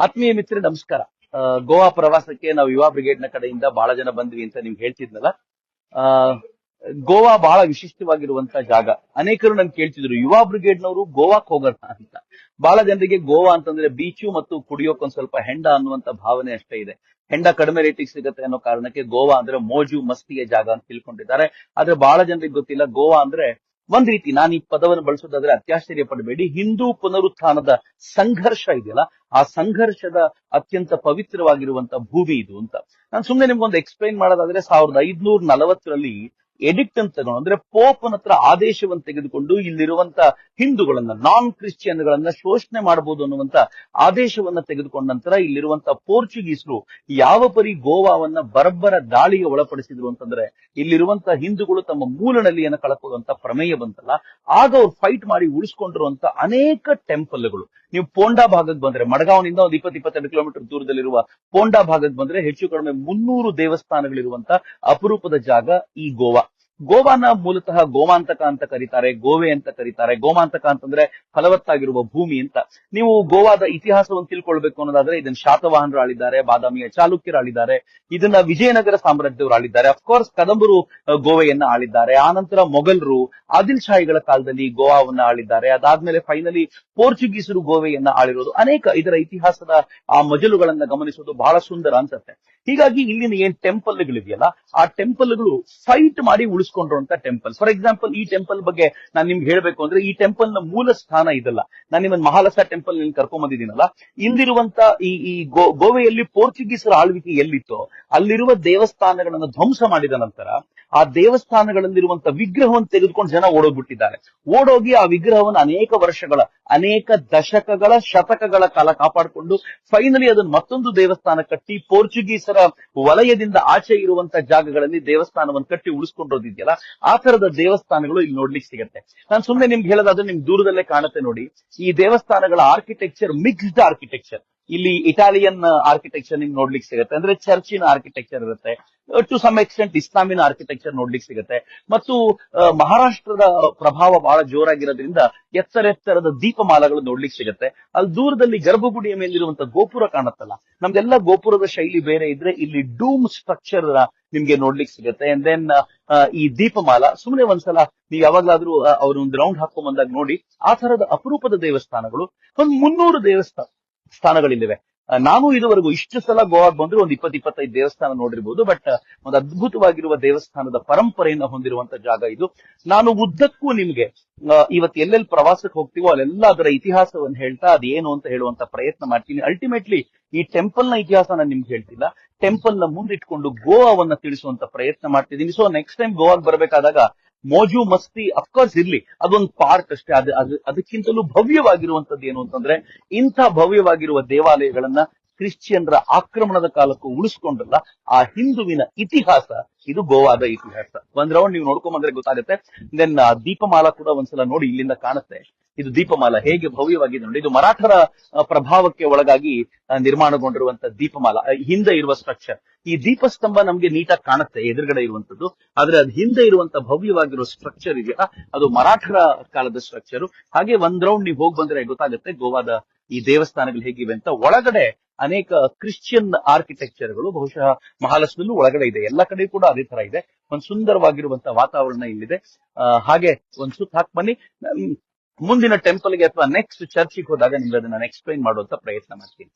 ಆತ್ಮೀಯ ಮಿತ್ರ ನಮಸ್ಕಾರ. ಗೋವಾ ಪ್ರವಾಸಕ್ಕೆ ನಾವು ಯುವ ಬ್ರಿಗೇಡ್ನ ಕಡೆಯಿಂದ ಬಹಳ ಜನ ಬಂದ್ವಿ ಅಂತ ನಿಮ್ಗೆ ಹೇಳ್ತಿದ್ನಲ್ಲ. ಆ, ಗೋವಾ ಬಹಳ ವಿಶಿಷ್ಟವಾಗಿರುವಂತ ಜಾಗ. ಅನೇಕರು ನನ್ ಕೇಳ್ತಿದ್ರು ಯುವ ಬ್ರಿಗೇಡ್ನವರು ಗೋವಾಕ್ ಹೋಗೋಣ ಅಂತ. ಬಹಳ ಜನರಿಗೆ ಗೋವಾ ಅಂತಂದ್ರೆ ಬೀಚು ಮತ್ತು ಕುಡಿಯೋಕ್ ಒಂದ್ ಸ್ವಲ್ಪ ಹೆಂಡ ಅನ್ನುವಂತ ಭಾವನೆ ಅಷ್ಟೇ ಇದೆ. ಹೆಂಡ ಕಡಿಮೆ ರೇಟಿಗೆ ಸಿಗುತ್ತೆ ಅನ್ನೋ ಕಾರಣಕ್ಕೆ ಗೋವಾ ಅಂದ್ರೆ ಮೋಜು ಮಸ್ತಿಗೆ ಜಾಗ ಅಂತ ತಿಳ್ಕೊಂಡಿದ್ದಾರೆ. ಆದ್ರೆ ಬಹಳ ಜನರಿಗೆ ಗೊತ್ತಿಲ್ಲ ಗೋವಾ ಅಂದ್ರೆ ಒಂದ್ ರೀತಿ ನಾನು ಈ ಪದವನ್ನು ಬಳಸೋದಾದ್ರೆ ಅತ್ಯಾಶ್ಚರ್ಯ ಪಡಬೇಡಿ. ಹಿಂದೂ ಪುನರುತ್ಥಾನದ ಸಂಘರ್ಷ ಇದೆಯಲ್ಲ, ಆ ಸಂಘರ್ಷದ ಅತ್ಯಂತ ಪವಿತ್ರವಾಗಿರುವಂತ ಭೂಮಿ ಇದು ಅಂತ. ನಾನು ಸುಮ್ಮನೆ ನಿಮ್ಗೊಂದು ಎಕ್ಸ್ಪ್ಲೈನ್ ಮಾಡೋದಾದ್ರೆ ಸಾವಿರದ ಐದ್ನೂರ ನಲವತ್ತರಲ್ಲಿ ಎಡಿಕ್ಟ್ ಅಂತ ಅಂದ್ರೆ ಪೋಪನ ಹತ್ರ ಆದೇಶವನ್ನು ತೆಗೆದುಕೊಂಡು ಇಲ್ಲಿರುವಂತ ಹಿಂದೂಗಳನ್ನ ನಾನ್ ಕ್ರಿಶ್ಚಿಯನ್ಗಳನ್ನ ಶೋಷಣೆ ಮಾಡಬಹುದು ಅನ್ನುವಂತ ಆದೇಶವನ್ನ ತೆಗೆದುಕೊಂಡ ನಂತರ ಇಲ್ಲಿರುವಂತ ಪೋರ್ಚುಗೀಸರು ಯಾವ ಪರಿ ಗೋವಾವನ್ನ ಬರಬ್ಬರ ದಾಳಿಗೆ ಒಳಪಡಿಸಿದ್ರು ಅಂತಂದ್ರೆ, ಇಲ್ಲಿರುವಂತ ಹಿಂದೂಗಳು ತಮ್ಮ ಮೂಲ ನೆಲೆಯನ್ನು ಕಳಕೋದಂತ ಪ್ರಮೇಯ ಬಂತಲ್ಲ, ಆಗ ಅವ್ರು ಫೈಟ್ ಮಾಡಿ ಉಳಿಸ್ಕೊಂಡಿರುವಂತ ಅನೇಕ ಟೆಂಪಲ್ಗಳು ನೀವು ಪೋಂಡಾ ಭಾಗಕ್ಕೆ ಬಂದ್ರೆ, ಮಡಗಾವ್ನಿಂದ ಒಂದು ಇಪ್ಪತ್ತು, ಇಪ್ಪತ್ತೆರಡು ಕಿಲೋಮೀಟರ್ ದೂರದಲ್ಲಿರುವ ಪೋಂಡಾ ಭಾಗಕ್ಕೆ ಬಂದ್ರೆ ಹೆಚ್ಚು ಕಡಿಮೆ ಮುನ್ನೂರು ದೇವಸ್ಥಾನಗಳಿರುವಂತ ಅಪರೂಪದ ಜಾಗ ಈ ಗೋವಾ. ಗೋವಾನ ಮೂಲತಃ ಗೋಮಾಂತಕ ಅಂತ ಕರೀತಾರೆ, ಗೋವೆ ಅಂತ ಕರೀತಾರೆ. ಗೋಮಾಂತಕ ಅಂತಂದ್ರೆ ಫಲವತ್ತಾಗಿರುವ ಭೂಮಿ ಅಂತ. ನೀವು ಗೋವಾದ ಇತಿಹಾಸವನ್ನು ತಿಳ್ಕೊಳ್ಬೇಕು ಅನ್ನೋದಾದ್ರೆ ಇದನ್ನ ಶಾತವಾಹನರು ಆಳಿದ್ದಾರೆ, ಬಾದಾಮಿಯ ಚಾಲುಕ್ಯರು ಆಳಿದ್ದಾರೆ, ಇದನ್ನ ವಿಜಯನಗರ ಸಾಮ್ರಾಜ್ಯದವರು ಆಳಿದ್ದಾರೆ. ಅಫ್ಕೋರ್ಸ್ ಕದಂಬರು ಗೋವೆಯನ್ನ ಆಳಿದ್ದಾರೆ. ಆನಂತರ ಮೊಘಲರು ಆದಿಲ್ ಶಾಹಿಗಳ ಕಾಲದಲ್ಲಿ ಗೋವಾವನ್ನ ಆಳಿದ್ದಾರೆ. ಅದಾದ್ಮೇಲೆ ಫೈನಲಿ ಪೋರ್ಚುಗೀಸರು ಗೋವೆಯನ್ನ ಆಳಿರೋದು. ಅನೇಕ ಇದರ ಇತಿಹಾಸದ, ಆ, ಮಜಲುಗಳನ್ನ ಗಮನಿಸೋದು ಬಹಳ ಸುಂದರ ಅನ್ಸುತ್ತೆ. ಹೀಗಾಗಿ ಇಲ್ಲಿನ ಏನ್ ಟೆಂಪಲ್ಗಳಿದೆಯಲ್ಲ, ಆ ಟೆಂಪಲ್ಗಳು ಫೈಟ್ ಮಾಡಿ ಉಳಿಸ್ಕೊಂಡಿರುವಂತ ಟೆಂಪಲ್ ಫಾರ್ ಎಕ್ಸಾಂಪಲ್ ಈ ಟೆಂಪಲ್ ಬಗ್ಗೆ ನಾನು ನಿಮ್ಗೆ ಹೇಳಬೇಕು ಅಂದ್ರೆ ಈ ಟೆಂಪಲ್ನ ಮೂಲ ಸ್ಥಾನ ಇದಲ್ಲ. ನಾನು ನಿಮ್ಮ ಮಹಾಲಸ ಟೆಂಪಲ್ನಲ್ಲಿ ಕರ್ಕೊಂಡ್ ಬಂದಿದ್ದೀನಲ್ಲ ಇಲ್ಲಿರುವಂತ ಈ ಈ ಗೋವೆಯಲ್ಲಿ ಪೋರ್ಚುಗೀಸರ ಆಳ್ವಿಕೆ ಎಲ್ಲಿತ್ತೋ, ಅಲ್ಲಿರುವ ದೇವಸ್ಥಾನಗಳನ್ನ ಧ್ವಂಸ ಮಾಡಿದ ನಂತರ ಆ ದೇವಸ್ಥಾನಗಳಲ್ಲಿರುವಂತ ವಿಗ್ರಹವನ್ನು ತೆಗೆದುಕೊಂಡು ಜನ ಓಡೋಗ್ಬಿಟ್ಟಿದ್ದಾರೆ. ಓಡೋಗಿ ಆ ವಿಗ್ರಹವನ್ನು ಅನೇಕ ವರ್ಷಗಳ, ಅನೇಕ ದಶಕಗಳ, ಶತಕಗಳ ಕಾಲ ಕಾಪಾಡಿಕೊಂಡು ಫೈನಲಿ ಅದನ್ನು ಮತ್ತೊಂದು ದೇವಸ್ಥಾನ ಕಟ್ಟಿ ಪೋರ್ಚುಗೀಸರ ವಲಯದಿಂದ ಆಚೆ ಇರುವಂತ ಜಾಗಗಳಲ್ಲಿ ದೇವಸ್ಥಾನವನ್ನು ಕಟ್ಟಿ ಉಳಿಸ್ಕೊಂಡಿರೋದಿದೆಯಲ್ಲ ಆ ತರದ ದೇವಸ್ಥಾನಗಳು ಇಲ್ಲಿ ನೋಡ್ಲಿಕ್ಕೆ ಸಿಗುತ್ತೆ. ನಾನು ಸುಮ್ಮನೆ ನಿಮ್ಗೆ ಹೇಳೋದಾದ್ರೆ ನಿಮ್ಗೆ ದೂರದಲ್ಲೇ ಕಾಣುತ್ತೆ ನೋಡಿ. ಈ ದೇವಸ್ಥಾನಗಳ ಆರ್ಕಿಟೆಕ್ಚರ್ ಮಿಕ್ಸ್ಡ್ ಆರ್ಕಿಟೆಕ್ಚರ್ ಇಲ್ಲಿ ಇಟಾಲಿಯನ್ ಆರ್ಕಿಟೆಕ್ಚರ್ ನಿಮ್ಗೆ ನೋಡ್ಲಿಕ್ಕೆ ಸಿಗುತ್ತೆ. ಅಂದ್ರೆ ಚರ್ಚಿನ ಆರ್ಕಿಟೆಕ್ಚರ್ ಇರುತ್ತೆ. ಟು ಸಮ್ ಎಕ್ಸ್ಟೆಂಟ್ ಇಸ್ಲಾಮಿನ ಆರ್ಕಿಟೆಕ್ಚರ್ ನೋಡ್ಲಿಕ್ಕೆ ಸಿಗುತ್ತೆ. ಮತ್ತು ಮಹಾರಾಷ್ಟ್ರದ ಪ್ರಭಾವ ಬಹಳ ಜೋರಾಗಿರೋದ್ರಿಂದ ಎತ್ತರ ಎತ್ತರದ ದೀಪಮಾಲಗಳು ನೋಡ್ಲಿಕ್ಕೆ ಸಿಗುತ್ತೆ. ಅಲ್ಲಿ ದೂರದಲ್ಲಿ ಗರ್ಭಗುಡಿಯ ಮೇಲಿರುವಂತಹ ಗೋಪುರ ಕಾಣುತ್ತಲ್ಲ. ನಮ್ದೆಲ್ಲ ಗೋಪುರದ ಶೈಲಿ ಬೇರೆ ಇದ್ರೆ ಇಲ್ಲಿ ಡೂಮ್ ಸ್ಟ್ರಕ್ಚರ್ ನಿಮ್ಗೆ ನೋಡ್ಲಿಕ್ಕೆ ಸಿಗುತ್ತೆ. ಅಂಡ್ ದೆನ್ ಈ ದೀಪಮಾಲ ಸುಮ್ಮನೆ ಒಂದ್ಸಲ ನೀವು ಯಾವಾಗ್ಲಾದ್ರೂ ಅವ್ರ ಒಂದು ರೌಂಡ್ ಹಾಕೊಂಡ್ ಬಂದಾಗ ನೋಡಿ, ಆ ತರದ ಅಪರೂಪದ ದೇವಸ್ಥಾನಗಳು. ಒಂದ್ ಮುನ್ನೂರು ದೇವಸ್ಥಾನ. ಸ್ಥಾನಗಳಿವೆ ನಾನು ಇದುವರೆಗೂ ಇಷ್ಟು ಸಲ ಗೋವಾಗ್ ಬಂದ್ರೆ ಒಂದು ಇಪ್ಪತ್ ಇಪ್ಪತ್ತೈದು ದೇವಸ್ಥಾನ ನೋಡಿರ್ಬೋದು, ಬಟ್ ಒಂದು ಅದ್ಭುತವಾಗಿರುವ ದೇವಸ್ಥಾನದ ಪರಂಪರೆಯನ್ನ ಹೊಂದಿರುವಂತ ಜಾಗ ಇದು. ನಾನು ಉದ್ದಕ್ಕೂ ನಿಮ್ಗೆ ಇವತ್ತು ಎಲ್ಲೆಲ್ಲಿ ಪ್ರವಾಸಕ್ಕೆ ಹೋಗ್ತೀವೋ ಅಲ್ಲೆಲ್ಲ ಅದರ ಇತಿಹಾಸವನ್ನು ಹೇಳ್ತಾ ಅದೇನು ಅಂತ ಹೇಳುವಂತ ಪ್ರಯತ್ನ ಮಾಡ್ತೀನಿ. ಅಲ್ಟಿಮೇಟ್ಲಿ ಈ ಟೆಂಪಲ್ನ ಇತಿಹಾಸ ನಾನು ನಿಮ್ಗೆ ಹೇಳ್ತಿಲ್ಲ. ಟೆಂಪಲ್ನ ಮುಂದಿಟ್ಕೊಂಡು ಗೋವಾವನ್ನ ತಿಳಿಸುವಂತ ಪ್ರಯತ್ನ ಮಾಡ್ತಿದ್ದೀನಿ. ಸೊ ನೆಕ್ಸ್ಟ್ ಟೈಮ್ ಗೋವಾಗ್ ಬರ್ಬೇಕಾದಾಗ ಮೋಜು ಮಸ್ತಿ ಅಫ್ಕೋರ್ಸ್ ಇರ್ಲಿ. ಅದೊಂದು ಪಾರ್ಟ್ ಅಷ್ಟೇ. ಅದು ಅದು, ಅದಕ್ಕಿಂತಲೂ ಭವ್ಯವಾಗಿರುವಂತದ್ದು ಏನು ಅಂತಂದ್ರೆ, ಇಂಥ ಭವ್ಯವಾಗಿರುವ ದೇವಾಲಯಗಳನ್ನ ಕ್ರಿಶ್ಚಿಯನ್ರ ಆಕ್ರಮಣದ ಕಾಲಕ್ಕೂ ಉಳಿಸ್ಕೊಂಡಲ್ಲ, ಆ ಹಿಂದುವಿನ ಇತಿಹಾಸ, ಇದು ಗೋವಾದ ಇತಿಹಾಸ. ಒಂದ್ ರೌಂಡ್ ನೀವು ನೋಡ್ಕೊಂಡ್ ಬಂದ್ರೆ ಗೊತ್ತಾಗುತ್ತೆ ದೆನ್ ದೀಪಮಾಲ ಕೂಡ ಒಂದ್ಸಲ ನೋಡಿ ಇಲ್ಲಿಂದ ಕಾಣುತ್ತೆ. ಇದು ದೀಪಮಾಲ ಹೇಗೆ ಭವ್ಯವಾಗಿದೆ ನೋಡಿ. ಇದು ಮರಾಠರ ಪ್ರಭಾವಕ್ಕೆ ಒಳಗಾಗಿ ನಿರ್ಮಾಣಗೊಂಡಿರುವಂತಹ ನಿರ್ಮಾಣಗೊಂಡಿರುವಂತ ದೀಪಮಾಲ ಹಿಂದೆ ಇರುವ ಸ್ಟ್ರಕ್ಚರ್ ಈ ದೀಪಸ್ತಂಭ ನಮ್ಗೆ ನೀಟಾಗಿ ಕಾಣುತ್ತೆ, ಎದುರುಗಡೆ ಇರುವಂತದ್ದು ಆದ್ರೆ ಅದ್ ಹಿಂದೆ ಇರುವಂತ ಭವ್ಯವಾಗಿರೋ ಸ್ಟ್ರಕ್ಚರ್ ಇದೆಯಲ್ಲ ಅದು ಮರಾಠರ ಕಾಲದ ಸ್ಟ್ರಕ್ಚರ್ ಹಾಗೆ ಒಂದ್ ರೌಂಡ್ ನೀವು ಹೋಗಿ ಬಂದ್ರೆ ಗೊತ್ತಾಗುತ್ತೆ, ಗೋವಾದ ಈ ದೇವಸ್ಥಾನಗಳು ಹೇಗಿವೆ ಅಂತ. ಒಳಗಡೆ ಅನೇಕ ಕ್ರಿಶ್ಚಿಯನ್ ಆರ್ಕಿಟೆಕ್ಚರ್ಗಳು ಬಹುಶಃ ಮಹಾಲಕ್ಷ್ಮಿಯಲ್ಲೂ ಒಳಗಡೆ ಇದೆ. ಎಲ್ಲ ಕಡೆ ಕೂಡ ಅದೇ ತರ ಇದೆ. ಒಂದು ಸುಂದರವಾಗಿರುವಂತಹ ವಾತಾವರಣ ಇಲ್ಲಿದೆ. ಹಾಗೆ ಒಂದ್ ಸುತ್ತ ಹಾಕ್ ಬನ್ನಿ. ಮುಂದಿನ ಟೆಂಪಲ್ಗೆ ಅಥವಾ ನೆಕ್ಸ್ಟ್ ಚರ್ಚಿಗೆ ಹೋದಾಗ ನಿಮ್ಗೆ ಅದನ್ನ ನಾನು ಎಕ್ಸ್ಪ್ಲೈನ್ ಮಾಡುವಂತ ಪ್ರಯತ್ನ ಮಾಡ್ತೀನಿ.